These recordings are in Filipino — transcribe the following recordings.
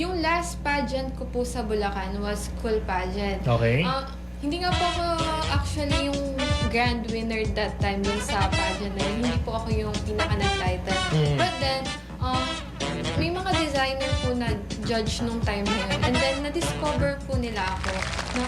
Yung last pageant ko po sa Bulacan was school pageant. Okay. Ah, hindi nga po ako actually yung grand winner that time dun sa pageant na yun. Hindi po ako yung pinaka nag-title. Mm. But then, um, may mga designer po na judge nung time na yun. And then, na-discover po nila ako na,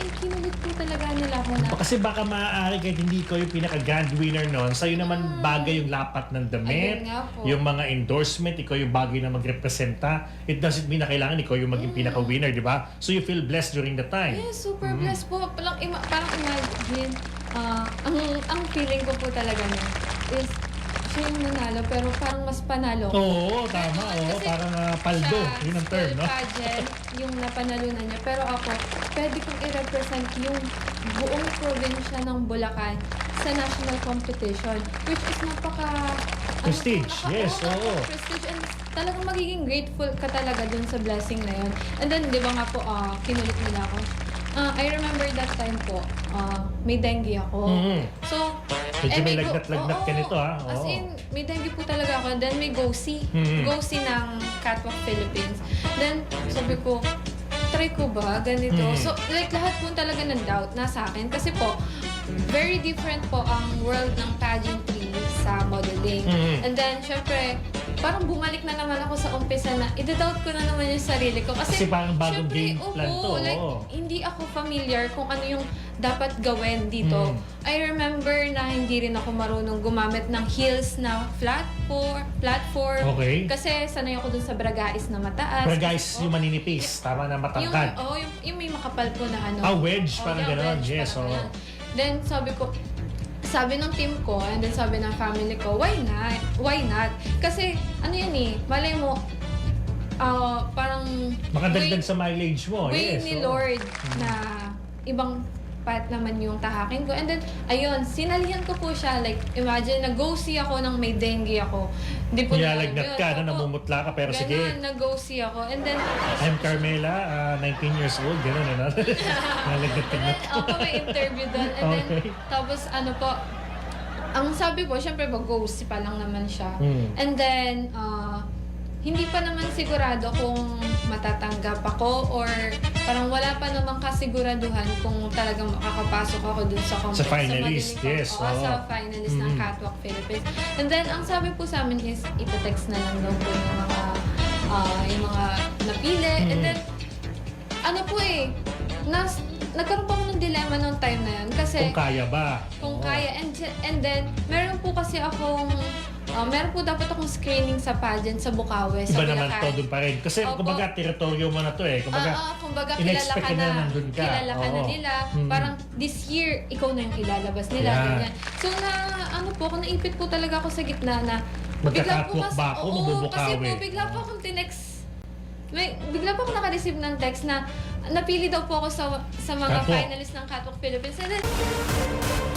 in, kinulit po talaga nila ako na, Kasi baka maaari kahit hindi ko yung pinaka-grand winner noon, sa'yo naman bagay yung lapat ng damit, Ayun nga po. yung mga endorsement, ikaw yung bagay na magrepresenta. It doesn't mean na kailangan ikaw yung maging pinaka-winner, di ba? So you feel blessed during the time. Yes, super blessed po. Parang, ima- parang imagine, ah, ang, ang feeling ko po talaga na is, siya yung nanalo, pero parang mas panalo ko. Oo, tama. Oo, Kasi parang ah, paldo. Sa Yun ang term, no? pageant, yung napanalunan niya. Pero ako, pwede kong i-represent yung buong probinsya ng Bulacan sa national competition. Which is napaka... ano Prestige, po, yes, oo, oo. Prestige and talagang magiging grateful ka talaga dun sa blessing na yun. And then, di ba nga po, ah, kinulit nila ako. Ah, I remember that time po, ah, may dengue ako. Mhm. So, Medyo eh, may go- lagnat-lagnat ka nito, ah. As Oo. in, may dengue po talaga ako. Then may GoSee. Mhm. GoSee ng Catwalk Philippines. Then, sabi ko, try ko ba? Ganito. Mhm. So, like, lahat po talaga ng doubt nasa akin. Kasi po, very different po ang world ng pageantry sa modeling. Mhm. And then, syempre, parang bumalik na naman ako sa umpisa na i-doubt ko na naman yung sarili ko. Kasi, Kasi parang bagong syempre, game plan to, Like, hindi ako familiar kung ano yung dapat gawin dito. Mm. I remember na hindi rin ako marunong gumamit ng heels na flat for, platform. Okay. Kasi sanay ako dun sa bragais na mataas. Guys, Oo. yung maninipis, tama na Yung, matangkad. oh, yung, yung may makapal po na ano. Ah, wedge, Oh, parang yeah, ganon. Yes, parang oo. ganun. Then, sabi ko, sabi ng team ko, and then sabi ng family ko, why not? Why not? Kasi, ano yan eh, malay mo, ah, parang... Makadagdag way- sa mileage mo. way yes, ni oo. Lord na ibang path naman yung tahakin ko. And then, ayun, sinalihan ko po siya. Like, imagine, nag-go-see ako nang may dengue ako. Hindi po Nilalagnat ka, no, namumutla ka, pero sige. Ganon, nag-go-see ako. And then, I'm Carmela, ah, 19 years old, gano'n, ano? Ka na. then, ako may interview doon. And then, Okay. tapos ano po, ang sabi ko, syempre mag-go-see pa lang naman siya. Hmm. And then, ah, hindi pa naman sigurado kung matatanggap ako or parang wala pa namang kasiguraduhan kung talagang makakapasok ako dun sa competition. Sa finalist, yes, Oo, oo. sa finalist ng Mm. Catwalk Philippines. And then, ang sabi po sa amin is, itetext na lang daw po yung mga, ah, yung mga napili. And Mm. then, ano po eh, nas, nagkaroon pa ako ng dilemma nung time na yun. Kasi, Kung kaya ba? kung Oo. kaya. And, and then, meron po kasi akong, uh, meron po dapat akong screening sa pageant sa Bukawi, sa Iba naman Bulacan. to, doon pa rin. Kasi Opo. kumbaga, teritoryo mo na to eh. Kumbaga, ah, kumbaga kilala in-expect ka na na, nandun ka. kilala ka na Oo. nila. Mm. Parang this year, ikaw na yung ilalabas nila. Yeah. Ganyan. So na, ano po, ako naipit po talaga ako sa gitna na bigla po kasi, ba ako? oo, kasi po bigla po akong tinext may, bigla po ako naka-receive ng text na napili daw po ako sa sa mga Catwalk. finalists ng Catwalk Philippines. And then,